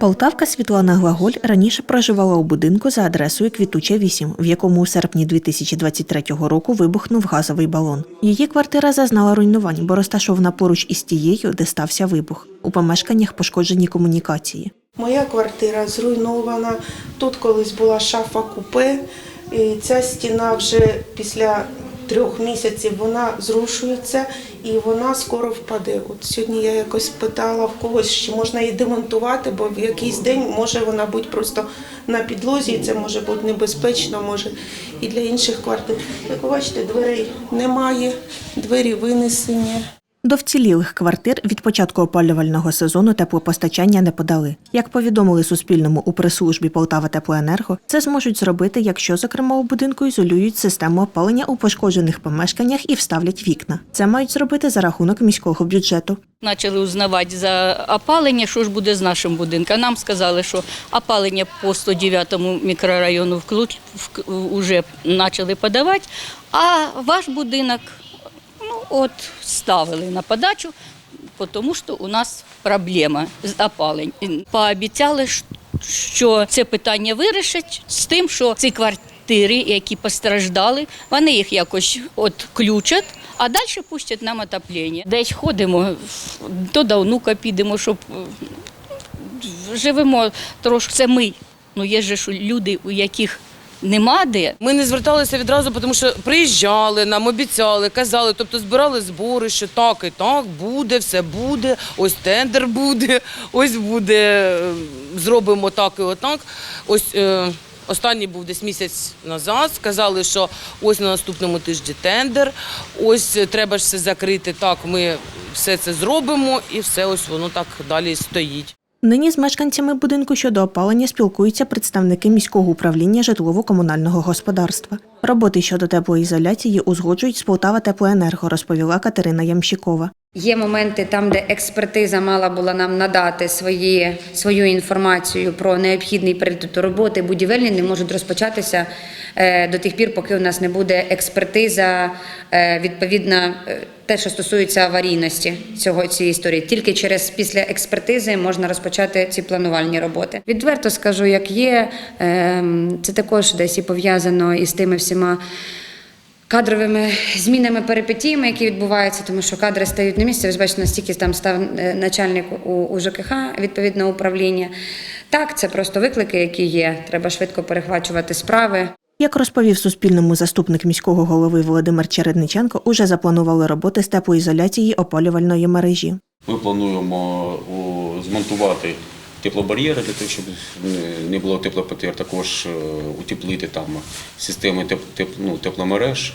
Полтавка Світлана Глаголь раніше проживала у будинку за адресою Квітуча 8, в якому у серпні 2023 року вибухнув газовий балон. Її квартира зазнала руйнувань, бо розташована поруч із тією, де стався вибух. У помешканнях пошкоджені комунікації. Моя квартира зруйнована. Тут колись була шафа купе. І ця стіна вже після трьох місяців вона зрушується і вона скоро впаде. От сьогодні я якось питала в когось, чи можна її демонтувати, бо в якийсь день може вона бути просто на підлозі, і це може бути небезпечно, може і для інших квартир. Як ви бачите, дверей немає, двері винесені. До вцілілих квартир від початку опалювального сезону теплопостачання не подали. Як повідомили Суспільному у прес-службі Полтава Теплоенерго, це зможуть зробити, якщо, зокрема, у будинку ізолюють систему опалення у пошкоджених помешканнях і вставлять вікна. Це мають зробити за рахунок міського бюджету. Почали узнавати за опалення, що ж буде з нашим будинком. Нам сказали, що опалення по 109 мікрорайону вже почали подавати, а ваш будинок от, ставили на подачу, тому що у нас проблема з опаленням. Пообіцяли, що це питання вирішать з тим, що ці квартири, які постраждали, вони їх якось відключать, а далі пустять нам отоплення. Десь ходимо, то до внука підемо, щоб живемо трошки. Це ми. Ну є ж люди, у яких нема де. Ми не зверталися відразу, тому що приїжджали, нам обіцяли, казали, тобто збирали збори, що так і так буде, все буде, ось тендер буде, ось буде, е, зробимо так і отак. Ось е, останній був десь місяць назад. Сказали, що ось на наступному тижні тендер, ось е, треба ж все закрити. Так, ми все це зробимо, і все ось воно так далі стоїть. Нині з мешканцями будинку щодо опалення спілкуються представники міського управління житлово-комунального господарства. Роботи щодо теплоізоляції узгоджують з Полтава Теплоенерго, розповіла Катерина Ямщикова. Є моменти там, де експертиза мала була нам надати свої, свою інформацію про необхідний період роботи. Будівельні не можуть розпочатися е, до тих пір, поки у нас не буде експертиза е, відповідна е, те, що стосується аварійності цього цієї історії. Тільки через після експертизи можна розпочати ці планувальні роботи. Відверто скажу, як є, е, це також десь і пов'язано із тими всіма кадровими змінами, перипетіями, які відбуваються, тому що кадри стають на місце. Ви ж бачите, настільки там став начальник у, у ЖКХ відповідно управління. Так, це просто виклики, які є. Треба швидко перехвачувати справи. Як розповів Суспільному заступник міського голови Володимир Чередниченко, уже запланували роботи з теплоізоляції опалювальної мережі. Ми плануємо змонтувати теплобар'єри для того, щоб не- було теплопотер, також е, утеплити там системи ну, тепломереж.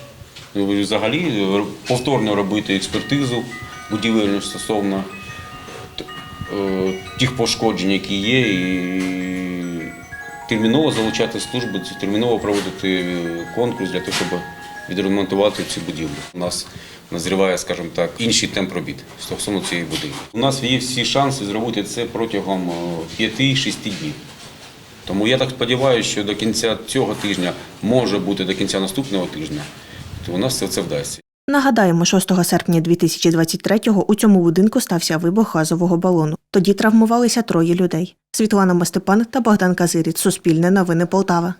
Ну, Взагалі е, повторно робити експертизу будівельну стосовно е, тих пошкоджень, які є, і терміново залучати службу, терміново проводити конкурс для того, щоб відремонтувати ці будівлі. У нас назріває, скажімо так, інший темп робіт стосовно цієї будівлі. У нас є всі шанси зробити це протягом е, 5-6 днів. Тому я так сподіваюся, що до кінця цього тижня, може бути до кінця наступного тижня, то у нас це, це вдасться. Нагадаємо, 6 серпня 2023-го у цьому будинку стався вибух газового балону. Тоді травмувалися троє людей: Світлана Мастепан та Богдан Казиріт. Суспільне новини Полтава.